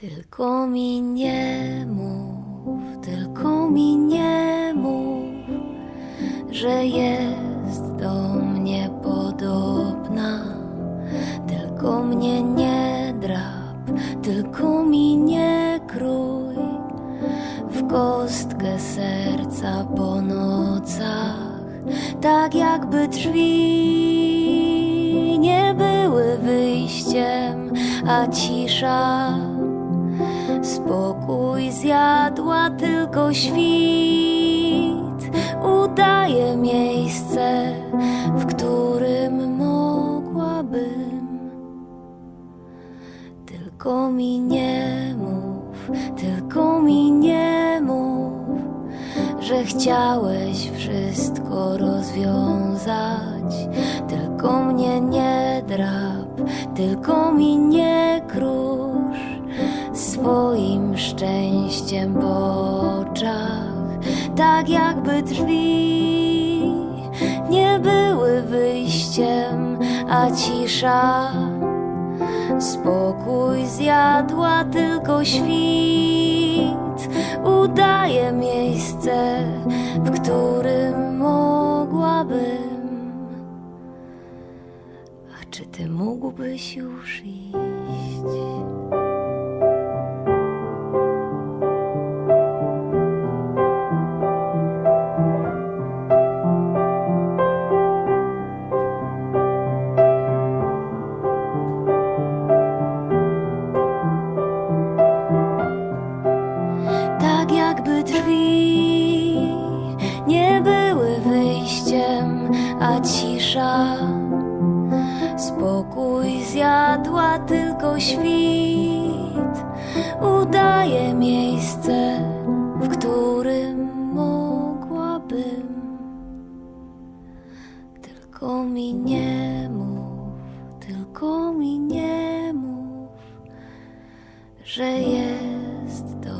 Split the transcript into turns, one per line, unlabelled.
Tylko mi nie mów, tylko mi nie mów, że jest do mnie podobna. Tylko mnie nie drap, tylko mi nie krój w kostkę serca po nocach, tak jakby drzwi nie były wyjściem, a cisza spokój zjadła tylko świt. Udaje miejsce, w którym mogłabym. Tylko mi nie mów, tylko mi nie mów, że chciałeś wszystko rozwiązać. Tylko mnie nie drap, tylko mi nie szczęściem po oczach, tak jakby drzwi nie były wyjściem, a cisza. Spokój zjadła tylko świt, udaje miejsce, w którym mogłabym. A czy ty mógłbyś już iść? A cisza. Spokój zjadła tylko świt, udaje miejsce, w którym mogłabym. Tylko mi nie mów, tylko mi nie mów, że jest.